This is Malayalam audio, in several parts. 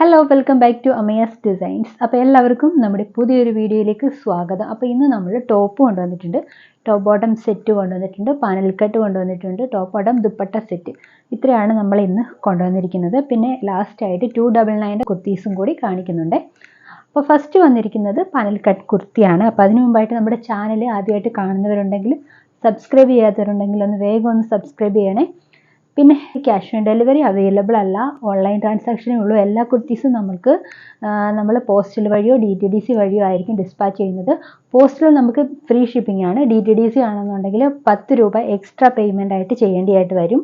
Hello welcome back to Amaya's designs അപ്പോൾ എല്ലാവർക്കും നമ്മുടെ പുതിയൊരു വീഡിയോയിലേക്ക് സ്വാഗതം. അപ്പോൾ ഇന്ന് നമ്മൾ ടോപ്പ് കൊണ്ടുവന്നിട്ടുണ്ട്. ടോപ്പ് ബോട്ടം സെറ്റ് കൊണ്ടുവന്നിട്ടുണ്ട്. പാനൽ കട്ട് കൊണ്ടുവന്നിട്ടുണ്ട്. ടോപ്പ് ബോട്ടം ദുപ്പട്ട സെറ്റ് ഇത്രയാണ് നമ്മൾ ഇന്ന് കൊണ്ടുവന്നിരിക്കുന്നത്. പിന്നെ ലാസ്റ്റ് ആയിട്ട് ടു ഡബിൾ നയന്റെ കുർത്തീസും കൂടി കാണിക്കുന്നുണ്ട്. അപ്പോൾ ഫസ്റ്റ് വന്നിരിക്കുന്നത് പാനൽ കട്ട് കുർത്തിയാണ്. അപ്പോൾ അതിനു മുമ്പായിട്ട് നമ്മുടെ ചാനൽ ആദ്യമായിട്ട് കാണുന്നവരുണ്ടെങ്കിൽ സബ്സ്ക്രൈബ് ചെയ്യാത്തവരുണ്ടെങ്കിൽ ഒന്ന് വേഗം ഒന്ന് സബ്സ്ക്രൈബ് ചെയ്യണേ. പിന്നെ ക്യാഷ് ഓൺ ഡെലിവറി അവൈലബിൾ അല്ല. ഓൺലൈൻ ട്രാൻസാക്ഷനേ ഉള്ളൂ. എല്ലാ കുർത്തീസും നമുക്ക് നമ്മൾ പോസ്റ്റൽ വഴിയോ ഡി ടി ഡി സി വഴിയോ ആയിരിക്കും ഡിസ്പാച്ച് ചെയ്യുന്നത്. പോസ്റ്റൽ നമുക്ക് ഫ്രീ ഷിപ്പിംഗ് ആണ്. ഡി ടി ഡി സി ആണെന്നുണ്ടെങ്കിൽ പത്ത് രൂപ എക്സ്ട്രാ പേയ്മെന്റ് ആയിട്ട് ചെയ്യേണ്ടതായിട്ട് വരും.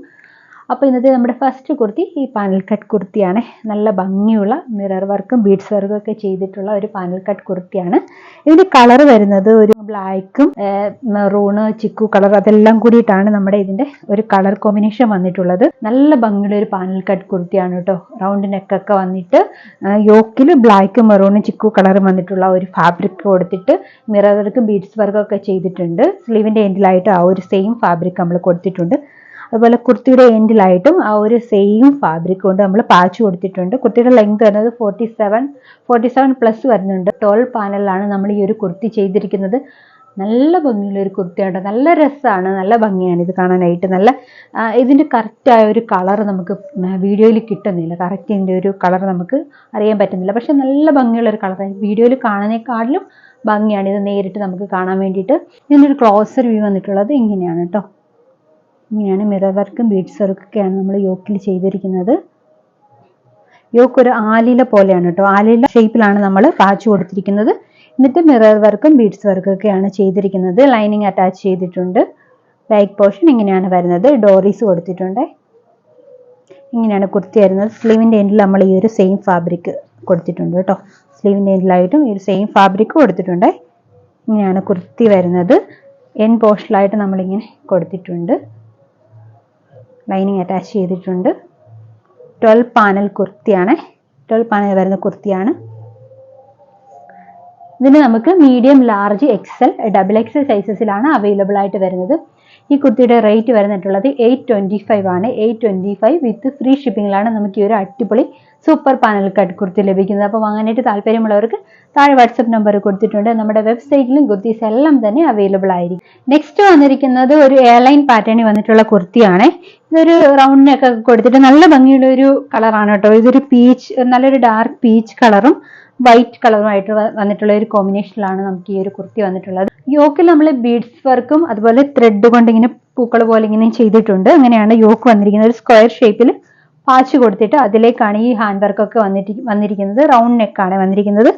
അപ്പോൾ ഇന്നത്തെ നമ്മുടെ ഫസ്റ്റ് കുർത്തി ഈ പാനൽ കട്ട് കുർത്തിയാണ്. നല്ല ഭംഗിയുള്ള മിറർ വർക്കും ബീഡ്സ് വർക്കും ഒക്കെ ചെയ്തിട്ടുള്ള ഒരു പാനൽ കട്ട് കുർത്തിയാണ്. ഇതിന്റെ കളർ വരുന്നത് ഒരു ബ്ലാക്കും മെറൂണ് ചിക്കു കളർ അതെല്ലാം കൂടിയിട്ടാണ് നമ്മുടെ ഇതിന്റെ ഒരു കളർ കോമ്പിനേഷൻ വന്നിട്ടുള്ളത്. നല്ല ഭംഗിയുള്ള ഒരു പാനൽ കട്ട് കുർത്തിയാണ് കേട്ടോ. റൗണ്ട് നെക്കൊക്കെ വന്നിട്ട് യോക്കിൽ ബ്ലാക്കും മെറൂണും ചിക്കു കളറും വന്നിട്ടുള്ള ഒരു ഫാബ്രിക് കൊടുത്തിട്ട് മിറർ വർക്കും ബീഡ്സ് വർക്കും ഒക്കെ ചെയ്തിട്ടുണ്ട്. സ്ലീവിന്റെ എൻഡിലായിട്ട് ആ ഒരു സെയിം ഫാബ്രിക് നമ്മൾ കൊടുത്തിട്ടുണ്ട്. അതുപോലെ കുർത്തിയുടെ എൻഡിലായിട്ടും ആ ഒരു സെയിം ഫാബ്രിക് കൊണ്ട് നമ്മൾ പാച്ച് കൊടുത്തിട്ടുണ്ട്. കുർത്തിയുടെ ലെങ്ത് വരുന്നത് forty seven forty seven plus വരുന്നുണ്ട് ടോൾ പാനലിലാണ് നമ്മൾ ഈ ഒരു കുർത്തി ചെയ്തിരിക്കുന്നത്. നല്ല ഭംഗിയുള്ള ഒരു കുർത്തിയാണ് നല്ല രസമാണ്. നല്ല ഭംഗിയാണ് ഇത് കാണാനായിട്ട്. നല്ല ഇതിന്റെ കറക്റ്റായ ഒരു കളർ നമുക്ക് വീഡിയോയിൽ കിട്ടുന്നില്ല. കറക്റ്റ് ഇതിന്റെ ഒരു കളർ നമുക്ക് അറിയാൻ പറ്റുന്നില്ല. പക്ഷെ നല്ല ഭംഗിയുള്ള ഒരു കളറാണ് വീഡിയോയിൽ കാണുന്നേക്കാളിലും ഭംഗിയാണ് ഇത് നേരിട്ട് നമുക്ക് കാണാൻ വേണ്ടിയിട്ട്. ഒരു ക്ലോസർ വ്യൂ വന്നിട്ടുള്ളത് ഇങ്ങനെയാണ് കേട്ടോ. ഇങ്ങനെയാണ് മിറർ വർക്കും ബീഡ്സ് വർക്കൊക്കെയാണ് നമ്മൾ യോക്കിൽ ചെയ്തിരിക്കുന്നത്. യോക്ക് ഒരു ആലില പോലെയാണ് കേട്ടോ. ആലില ഷേപ്പിലാണ് നമ്മൾ പാച്ച് കൊടുത്തിരിക്കുന്നത്. എന്നിട്ട് മിറർ വർക്കും ബീഡ്സ് വർക്കും ഒക്കെയാണ് ചെയ്തിരിക്കുന്നത്. ലൈനിങ് അറ്റാച്ച് ചെയ്തിട്ടുണ്ട്. ബാക്ക് പോർഷൻ ഇങ്ങനെയാണ് വരുന്നത്. ഡോറീസ് കൊടുത്തിട്ടുണ്ട്. ഇങ്ങനെയാണ് കുർത്തി വരുന്നത്. സ്ലീവിന്റെ എൻഡിൽ നമ്മൾ ഈ ഒരു സെയിം ഫാബ്രിക് കൊടുത്തിട്ടുണ്ട് കേട്ടോ. സ്ലീവിന്റെ എൻഡിലായിട്ടും ഈ ഒരു സെയിം ഫാബ്രിക് കൊടുത്തിട്ടുണ്ട്. ഇങ്ങനെയാണ് കുർത്തി വരുന്നത്. എൻ പോർഷനിലായിട്ട് നമ്മളിങ്ങനെ കൊടുത്തിട്ടുണ്ട്. ലൈനിങ് അറ്റാച്ച് ചെയ്തിട്ടുണ്ട്. ട്വൽവ് പാനൽ കുർത്തിയാണ്. ട്വൽവ് പാനൽ വരുന്ന കുർത്തിയാണ്. ഇതിന് നമുക്ക് medium large XL double XL സൈസസിലാണ് available ആയിട്ട് വരുന്നത്. ഈ കുർത്തിയുടെ റേറ്റ് വരുന്നിട്ടുള്ളത് എയ്റ്റ് ട്വന്റി ഫൈവ് ആണ്. Eight twenty five with free ഷിപ്പിങ്ങിലാണ് നമുക്ക് ഈ ഒരു അടിപൊളി സൂപ്പർ പാനൽ കട്ട് കുർത്തി ലഭിക്കുന്നത്. അപ്പോൾ വാങ്ങാനായിട്ട് താല്പര്യമുള്ളവർക്ക് താഴെ വാട്സപ്പ് നമ്പർ കൊടുത്തിട്ടുണ്ട്. നമ്മുടെ വെബ്സൈറ്റിലും കുർത്തീസ് എല്ലാം തന്നെ അവൈലബിൾ ആയിരിക്കും. നെക്സ്റ്റ് വന്നിരിക്കുന്നത് ഒരു എയർലൈൻ പാറ്റേണിൽ വന്നിട്ടുള്ള കുർത്തിയാണ്. ഇതൊരു റൗണ്ടിനൊക്കെ കൊടുത്തിട്ട് നല്ല ഭംഗിയുള്ള ഒരു കളറാണ് കേട്ടോ. ഇതൊരു പീച്ച് നല്ലൊരു ഡാർക്ക് പീച്ച് കളറും വൈറ്റ് കളറുമായിട്ട് വന്നിട്ടുള്ള ഒരു കോമ്പിനേഷനിലാണ് നമുക്ക് ഈ ഒരു കുർത്തി വന്നിട്ടുള്ളത്. യോക്കിൽ നമ്മൾ ബീഡ്സ് വർക്കും അതുപോലെ ത്രെഡ് കൊണ്ട് ഇങ്ങനെ പൂക്കൾ പോലെ ഇങ്ങനെ ചെയ്തിട്ടുണ്ട്. അങ്ങനെയാണ് യോക്ക് വന്നിരിക്കുന്നത്. ഒരു സ്ക്വയർ ഷേപ്പിൽ പാച്ച് കൊടുത്തിട്ട് അതിലേക്കാണ് ഈ ഹാൻഡ് വർക്കൊക്കെ വന്നിട്ട് വന്നിരിക്കുന്നത്. റൗണ്ട് നെക്കാണ് വന്നിരിക്കുന്നത്.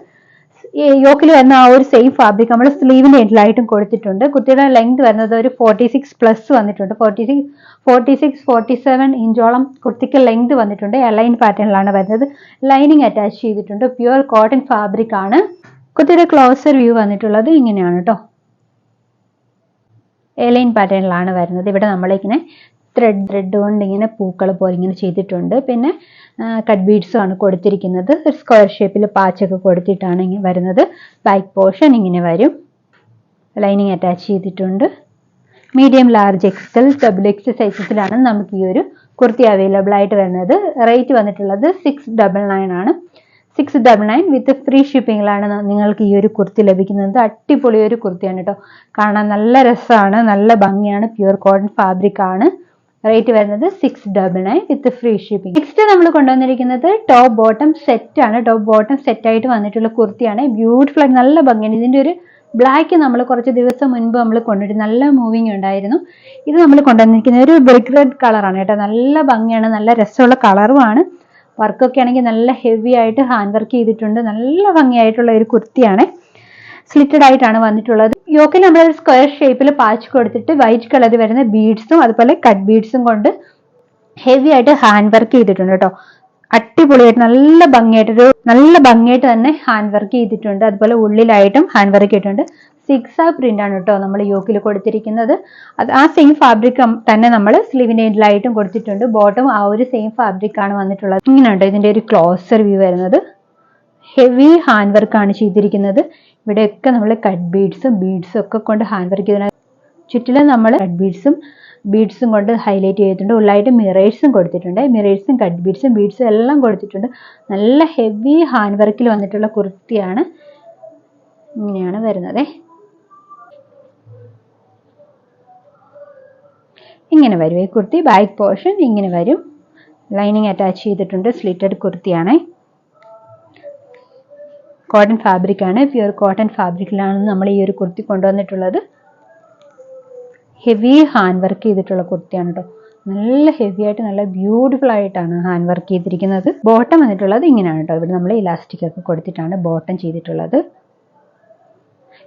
യോക്കിൽ വരുന്ന ആ ഒരു സെയിം ഫാബ്രിക് നമ്മൾ സ്ലീവിന്റെ എൻഡിലായിട്ടും കൊടുത്തിട്ടുണ്ട്. കുട്ടിയുടെ ലെങ്ത് വരുന്നത് ഒരു ഫോർട്ടി സിക്സ് പ്ലസ് വന്നിട്ടുണ്ട്. Forty six forty six forty seven ഇഞ്ചോളം കുർത്തിക്ക് ലെങ്ത് വന്നിട്ടുണ്ട്. എലൈൻ പാറ്റേണിലാണ് വരുന്നത്. ലൈനിങ് അറ്റാച്ച് ചെയ്തിട്ടുണ്ട്. പ്യുവർ കോട്ടൺ ഫാബ്രിക് ആണ്. കുട്ടിയുടെ ക്ലോസർ വ്യൂ വന്നിട്ടുള്ളത് ഇങ്ങനെയാണ് കേട്ടോ എലൈൻ പാറ്റേണിലാണ് വരുന്നത്. ഇവിടെ നമ്മളിങ്ങനെ ത്രെഡ് ത്രെഡ് കൊണ്ട് ഇങ്ങനെ പൂക്കൾ പോലെ ഇങ്ങനെ ചെയ്തിട്ടുണ്ട്. പിന്നെ കട്ട് ബീഡ്സും ആണ് കൊടുത്തിരിക്കുന്നത്. ഒരു സ്ക്വയർ ഷേപ്പിൽ പാച്ചൊക്കെ കൊടുത്തിട്ടാണ് ഇങ്ങനെ വരുന്നത്. ബാക്ക് പോർഷൻ ഇങ്ങനെ വരും. ലൈനിങ് അറ്റാച്ച് ചെയ്തിട്ടുണ്ട്. Medium large XL double X സൈസസിലാണ് നമുക്ക് ഈ ഒരു കുർത്തി അവൈലബിൾ ആയിട്ട് വരുന്നത്. റേറ്റ് വന്നിട്ടുള്ളത് സിക്സ് ഡബിൾ നയൻ ആണ്. Six double nine with free ഷിപ്പിങ്ങിലാണ് നിങ്ങൾക്ക് ഈ ഒരു കുർത്തി ലഭിക്കുന്നത്. അടിപൊളി ഒരു കുർത്തിയാണ് കേട്ടോ കാണാൻ നല്ല രസമാണ് നല്ല ഭംഗിയാണ്. പ്യുവർ കോട്ടൺ ഫാബ്രിക് ആണ്. റേറ്റ് വരുന്നത് six double nine with free shipping next നമ്മൾ കൊണ്ടുവന്നിരിക്കുന്നത് ടോപ്പ് ബോട്ടം സെറ്റ് ആണ്. ടോപ്പ് ബോട്ടം സെറ്റ് ആയിട്ട് വന്നിട്ടുള്ള കുർത്തിയാണ്. ബ്യൂട്ടിഫുൾ നല്ല ഭംഗിയാണ്. ഇതിന്റെ ഒരു ബ്ലാക്ക് നമ്മൾ കുറച്ച് ദിവസം മുൻപ് നമ്മൾ കൊണ്ടുവരും നല്ല മൂവിങ് ഉണ്ടായിരുന്നു. ഇത് നമ്മൾ കൊണ്ടുവന്നിരിക്കുന്ന ഒരു ബ്രിക്ക് റെഡ് കളറാണ് കേട്ടോ. നല്ല ഭംഗിയാണ് നല്ല രസമുള്ള കളറുമാണ് വർക്കൊക്കെ ആണെങ്കിൽ നല്ല ഹെവി ആയിട്ട് ഹാൻഡ് വർക്ക് ചെയ്തിട്ടുണ്ട്. നല്ല ഭംഗിയായിട്ടുള്ള ഒരു കുർത്തിയാണ്. സ്ലിറ്റഡ് ആയിട്ടാണ് വന്നിട്ടുള്ളത്. യോക്കിൽ നമ്മൾ സ്ക്വയർ ഷേപ്പിൽ പാച്ച് കൊടുത്തിട്ട് വൈറ്റ് കളർ വരുന്ന ബീഡ്സും അതുപോലെ കട്ട് ബീഡ്സും കൊണ്ട് ഹെവി ആയിട്ട് ഹാൻഡ് വർക്ക് ചെയ്തിട്ടുണ്ട് കേട്ടോ അടിപൊളിയായിട്ട് നല്ല ഭംഗിയായിട്ടൊരു നല്ല ഭംഗിയായിട്ട് തന്നെ ഹാൻഡ് വർക്ക് ചെയ്തിട്ടുണ്ട്. അതുപോലെ ഉള്ളിലായിട്ടും ഹാൻഡ് വർക്ക് ചെയ്തിട്ടുണ്ട്. സിക്സ് ആ പ്രിന്റ് ആണ് കേട്ടോ നമ്മൾ യോക്കിൽ കൊടുത്തിരിക്കുന്നത്. അത് ആ സെയിം ഫാബ്രിക് തന്നെ നമ്മൾ സ്ലീവിന്റെ എൻഡിലായിട്ടും കൊടുത്തിട്ടുണ്ട്. ബോട്ടം ആ ഒരു സെയിം ഫാബ്രിക് ആണ് വന്നിട്ടുള്ളത്. ഇങ്ങനെയുണ്ട് ഇതിന്റെ ഒരു ക്ലോസർ വ്യൂ വരുന്നത്. ഹെവി ഹാൻഡ് വർക്കാണ് ചെയ്തിരിക്കുന്നത്. ഇവിടെയൊക്കെ നമ്മൾ കട്ട് ബീഡ്സും ബീഡ്സും ഒക്കെ കൊണ്ട് ഹാൻഡ് വർക്ക് ചെയ്തതിനാൽ ചുറ്റിലും നമ്മൾ കട്ട് ബീഡ്സും ബീഡ്സും കൊണ്ട് ഹൈലൈറ്റ് ചെയ്തിട്ടുണ്ട്. ഉള്ളായിട്ട് മിറേഴ്സും കൊടുത്തിട്ടുണ്ട്. മിറേഴ്സും കട്ട് ബീഡ്സും ബീഡ്സും എല്ലാം കൊടുത്തിട്ടുണ്ട്. നല്ല ഹെവി ഹാൻഡ് വർക്കിൽ വന്നിട്ടുള്ള കുർത്തിയാണ് ഇങ്ങനെയാണ് വരുന്നത്. ഇങ്ങനെ വരും ഈ കുർത്തി. ബാക്ക് പോർഷൻ ഇങ്ങനെ വരും. ലൈനിങ് അറ്റാച്ച് ചെയ്തിട്ടുണ്ട്. സ്ലിറ്റഡ് കുർത്തിയാണ്. കോട്ടൺ ഫാബ്രിക് ആണ്. പ്യുർ കോട്ടൺ ഫാബ്രിക്കിലാണ് നമ്മൾ ഈ ഒരു കുർത്തി കൊണ്ടുവന്നിട്ടുള്ളത്. ഹെവി ഹാൻഡ് വർക്ക് ചെയ്തിട്ടുള്ള കുർത്തിയാണ് കേട്ടോ നല്ല ഹെവി ആയിട്ട് നല്ല ബ്യൂട്ടിഫുൾ ആയിട്ടാണ് ഹാൻഡ് വർക്ക് ചെയ്തിരിക്കുന്നത്. ബോട്ടം വന്നിട്ടുള്ളത് ഇങ്ങനെയാണ് കേട്ടോ ഇവിടെ നമ്മൾ ഇലാസ്റ്റിക് ഒക്കെ കൊടുത്തിട്ടാണ് ബോട്ടം ചെയ്തിട്ടുള്ളത്.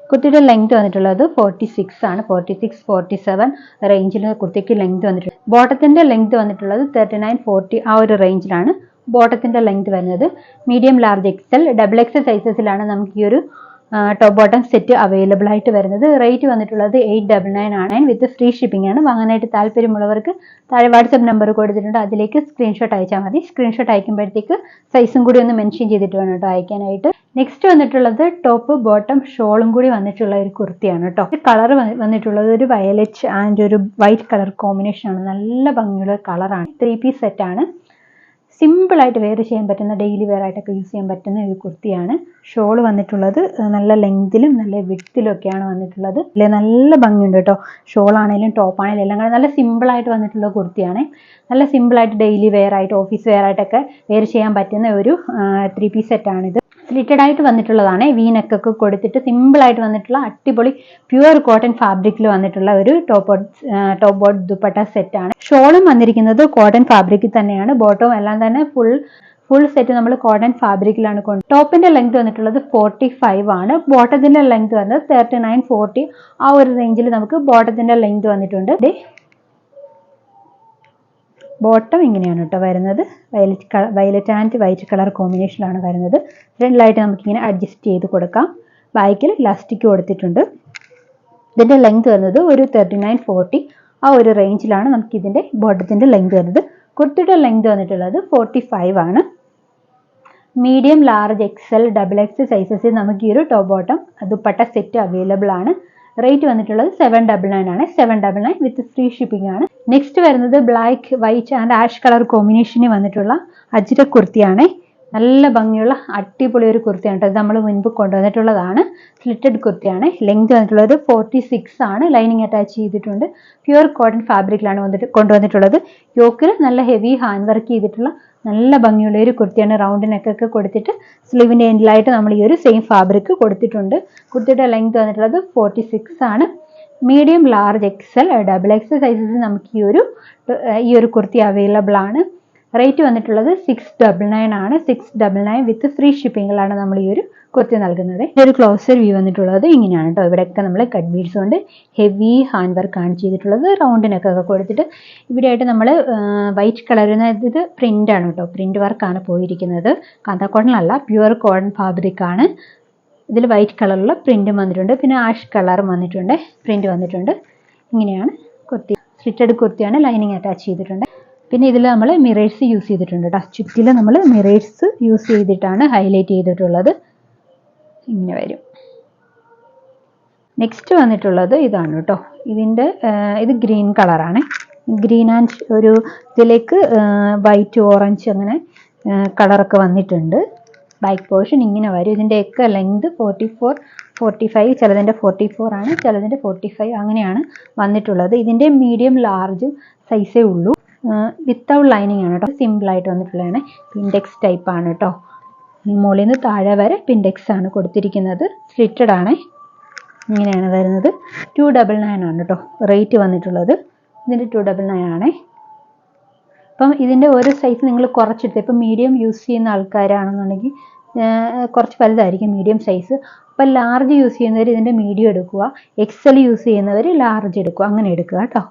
കുർത്തിയുടെ ലെങ്ത് വന്നിട്ടുള്ളത് ഫോർട്ടി സിക്സ് ആണ്. ഫോർട്ടി സിക്സ് ഫോർട്ടി സെവൻ റേഞ്ചിൽ കുർത്തിക്ക് ലെങ്ത് വന്നിട്ടുള്ളത് ബോട്ടത്തിന്റെ ലെങ്ത് വന്നിട്ടുള്ളത് തേർട്ടി നയൻ ഫോർട്ടി ആ ഒരു റേഞ്ചിലാണ് ബോട്ടത്തിന്റെ ലെങ്ത് വരുന്നത്. Medium large XL double X സൈസസിലാണ് നമുക്ക് ഈ ഒരു ടോപ്പ് ബോട്ടം സെറ്റ് അവൈലബിൾ ആയിട്ട് വരുന്നത്. റേറ്റ് വന്നിട്ടുള്ളത് എയ്റ്റ് ഡബിൾ നയൻ ആണ്. വിത്ത് ഫ്രീ ഷിപ്പിംഗ് ആണ്. വാങ്ങാനായിട്ട് താല്പര്യമുള്ളവർക്ക് താഴെ വാട്സപ്പ് നമ്പർ കൊടുത്തിട്ടുണ്ട്. അതിലേക്ക് സ്ക്രീൻഷോട്ട് അയച്ചാൽ മതി. സ്ക്രീൻഷോട്ട് അയക്കുമ്പോഴത്തേക്ക് സൈസും കൂടി ഒന്ന് മെൻഷൻ ചെയ്തിട്ട് വേണം കേട്ടോ അയക്കാനായിട്ട്. നെക്സ്റ്റ് വന്നിട്ടുള്ളത് ടോപ്പ് ബോട്ടം ഷോളും കൂടി വന്നിട്ടുള്ള ഒരു കുർത്തിയാണ് കേട്ടോ കളർ വന്നിട്ടുള്ളത് ഒരു വയലറ്റ് ആൻഡ് ഒരു വൈറ്റ് കളർ കോമ്പിനേഷൻ ആണ്. നല്ല ഭംഗിയുള്ള കളറാണ് ത്രീ പീസ് സെറ്റ് ആണ്. സിമ്പിൾ ആയിട്ട് വെയർ ചെയ്യാൻ പറ്റുന്ന ഡെയിലി വെയർ ആയിട്ടൊക്കെ യൂസ് ചെയ്യാൻ പറ്റുന്ന ഒരു കുർത്തിയാണ് ഷോൾ വന്നിട്ടുള്ളത്. നല്ല ലെങ്തിലും നല്ല വിട്ടിലും ഒക്കെയാണ് വന്നിട്ടുള്ളത്. അല്ലെ നല്ല ഭംഗിയുണ്ട് കേട്ടോ. ഷോൾ ആണെങ്കിലും ടോപ്പ് ആണെങ്കിലും എല്ലാം കൂടെ നല്ല സിമ്പിൾ ആയിട്ട് വന്നിട്ടുള്ള കുർത്തിയാണ്. നല്ല സിമ്പിൾ ആയിട്ട് ഡെയിലി വെയർ ആയിട്ട് ഓഫീസ് വെയർ ആയിട്ടൊക്കെ വെയർ ചെയ്യാൻ പറ്റുന്ന ഒരു ത്രീ പീസ് സെറ്റാണിത് സ്ലിറ്റഡ് ആയിട്ട് വന്നിട്ടുള്ളതാണ്. വി നെക്കൊക്കെ കൊടുത്തിട്ട് സിമ്പിൾ ആയിട്ട് വന്നിട്ടുള്ള അടിപൊളി പ്യുവർ കോട്ടൺ ഫാബ്രിക്കിൽ വന്നിട്ടുള്ള ഒരു top top bottom dupatta set ആണ്. ഷോളും വന്നിരിക്കുന്നത് കോട്ടൺ ഫാബ്രിക്കിൽ തന്നെയാണ്. ബോട്ടവും എല്ലാം തന്നെ ഫുൾ ഫുൾ സെറ്റ് നമ്മൾ കോട്ടൺ ഫാബ്രിക്കിലാണ് കൊണ്ട്. ടോപ്പിന്റെ ലെങ്ത് വന്നിട്ടുള്ളത് ഫോർട്ടി ഫൈവ് ആണ് ബോട്ടത്തിന്റെ ലെങ്ത് വന്നത് തേർട്ടി നയൻ ഫോർട്ടി ആ ഒരു റേഞ്ചിൽ നമുക്ക് ബോട്ടത്തിന്റെ ലെങ്ത് വന്നിട്ടുണ്ട്. ബോട്ടം ഇങ്ങനെയാണ് കേട്ടോ വരുന്നത്. Violet colour violet and white colour കോമ്പിനേഷനിലാണ് വരുന്നത്. രണ്ടിലായിട്ട് നമുക്കിങ്ങനെ അഡ്ജസ്റ്റ് ചെയ്ത് കൊടുക്കാം. ബാക്കിൽ ഇലാസ്റ്റിക് കൊടുത്തിട്ടുണ്ട്. ഇതിന്റെ ലെങ്ത് വരുന്നത് ഒരു തേർട്ടി നയൻ ഫോർട്ടി ആ ഒരു റേഞ്ചിലാണ് നമുക്ക് ഇതിന്റെ ബോട്ടത്തിന്റെ ലെങ്ത് വരുന്നത്. കുർത്തിയുടെ ലെങ്ത് വന്നിട്ടുള്ളത് ഫോർട്ടി ഫൈവ് ആണ് medium large XL double X സൈസസിൽ നമുക്ക് ഈ ഒരു top bottom dupatta set available ആണ്. റേറ്റ് വന്നിട്ടുള്ളത് സെവൻ ഡബിൾ നയൻ ആണ്. Seven double nine with free shipping ആണ്. നെക്സ്റ്റ് വരുന്നത് black white and ash colour കോമ്പിനേഷനിൽ വന്നിട്ടുള്ള അജിര കുർത്തിയാണ്. നല്ല ഭംഗിയുള്ള അടിപൊളി ഒരു കുർത്തിയാണ് കേട്ടോ. ഇത് നമ്മൾ മുൻപ് കൊണ്ടുവന്നിട്ടുള്ളതാണ്. സ്ലിറ്റഡ് കുർത്തിയാണ്. ലെങ്ത് വന്നിട്ടുള്ളത് ഫോർട്ടി സിക്സ് ആണ്. ലൈനിങ് അറ്റാച്ച് ചെയ്തിട്ടുണ്ട്. പ്യുവർ കോട്ടൺ ഫാബ്രിക്കിലാണ് വന്നിട്ട് കൊണ്ടുവന്നിട്ടുള്ളത്. യോക്കിൽ നല്ല ഹെവി ഹാൻഡ് വർക്ക് ചെയ്തിട്ടുള്ള നല്ല ഭംഗിയുള്ള ഒരു കുർത്തിയാണ് റൗണ്ട് നെക്കൊക്കെ കൊടുത്തിട്ട് സ്ലീവിന്റെ എൻഡിലായിട്ട് നമ്മൾ ഈ ഒരു സെയിം ഫാബ്രിക് കൊടുത്തിട്ടുണ്ട്. കുർത്തിയുടെ ലെങ്ത് വന്നിട്ടുള്ളത് ഫോർട്ടി സിക്സ് ആണ് medium large XL double X sizes നമുക്ക് ഈ ഒരു ഈ ഒരു കുർത്തി അവൈലബിൾ ആണ്. റേറ്റ് വന്നിട്ടുള്ളത് സിക്സ് ഡബിൾ നയൻ ആണ്. Six double nine with free ഷിപ്പിങ്ങിലാണ് നമ്മൾ ഈ ഒരു കുർത്തി നൽകുന്നത്. ഒരു ക്ലോസർ വ്യൂ വന്നിട്ടുള്ളത് ഇങ്ങനെയാണ് കേട്ടോ ഇവിടെയൊക്കെ നമ്മൾ കട്ട് ബീഡ്സ് കൊണ്ട് ഹെവി ഹാൻഡ് വർക്ക് ആണ് ചെയ്തിട്ടുള്ളത്. റൗണ്ടിനൊക്കെ കൊടുത്തിട്ട് ഇവിടെയായിട്ട് നമ്മൾ വൈറ്റ് കളറിന് ഇത് പ്രിന്റ് ആണ് കേട്ടോ പ്രിന്റ് വർക്കാണ് പോയിരിക്കുന്നത്. കാന്താക്കോട്ടനല്ല പ്യുവർ കോട്ടൺ ഫാബ്രിക് ആണ്. ഇതിൽ വൈറ്റ് കളറുള്ള പ്രിന്റും വന്നിട്ടുണ്ട്. പിന്നെ ആഷ് കളറും വന്നിട്ടുണ്ട്. പ്രിന്റ് വന്നിട്ടുണ്ട്. ഇങ്ങനെയാണ് കുർത്തി സ്റ്റിറ്റഡ് കുർത്തിയാണ് ലൈനിങ് അറ്റാച്ച് ചെയ്തിട്ടുണ്ട്. പിന്നെ ഇതിൽ നമ്മൾ മിറേഴ്സ് യൂസ് ചെയ്തിട്ടുണ്ട് കേട്ടോ ചുറ്റിൽ നമ്മൾ മിറേഴ്സ് യൂസ് ചെയ്തിട്ടാണ് ഹൈലൈറ്റ് ചെയ്തിട്ടുള്ളത്. ഇങ്ങനെ വരും. നെക്സ്റ്റ് വന്നിട്ടുള്ളത് ഇതാണ് കേട്ടോ ഇതിന്റെ ഇത് ഗ്രീൻ കളറാണ് ഗ്രീൻ ആൻഡ് ഒരു ഇതിലേക്ക് വൈറ്റ് ഓറഞ്ച് അങ്ങനെ കളറൊക്കെ വന്നിട്ടുണ്ട്. ബാക്ക് പോർഷൻ ഇങ്ങനെ വരും. ഇതിന്റെയൊക്കെ length forty four forty five ചിലതിന്റെ forty four ആണ് ചിലതിന്റെ ഫോർട്ടി ഫൈവ് അങ്ങനെയാണ് വന്നിട്ടുള്ളത്. ഇതിന്റെ മീഡിയം ലാർജ് സൈസേ ഉള്ളൂ. വിത്തൗട്ട് ലൈനിങ് ആണ് കേട്ടോ സിമ്പിളായിട്ട് വന്നിട്ടുള്ളതാണ്. പിൻഡെക്സ് ടൈപ്പ് ആണ് കേട്ടോ മുകളിൽ നിന്ന് താഴെ വരെ പിൻഡെക്സ് ആണ് കൊടുത്തിരിക്കുന്നത്. സ്ലിറ്റഡ് ആണ്. ഇങ്ങനെയാണ് വരുന്നത്. ടു ഡബിൾ നയൻ ആണ് കേട്ടോ റേറ്റ് വന്നിട്ടുള്ളത്. ഇതിന്റെ ടു ഡബിൾ നയൻ ആണേ. അപ്പം ഇതിന്റെ ഒരു സൈസ് നിങ്ങൾ കുറച്ചെടുത്ത് ഇപ്പം മീഡിയം യൂസ് ചെയ്യുന്ന ആൾക്കാരാണെന്നുണ്ടെങ്കിൽ കുറച്ച് വലുതായിരിക്കും മീഡിയം സൈസ് അപ്പം ലാർജ് യൂസ് ചെയ്യുന്നവർ ഇതിന്റെ മീഡിയം എടുക്കുക. എക്സൽ യൂസ് ചെയ്യുന്നവർ ലാർജ് എടുക്കുക. അങ്ങനെ എടുക്കുക കേട്ടോ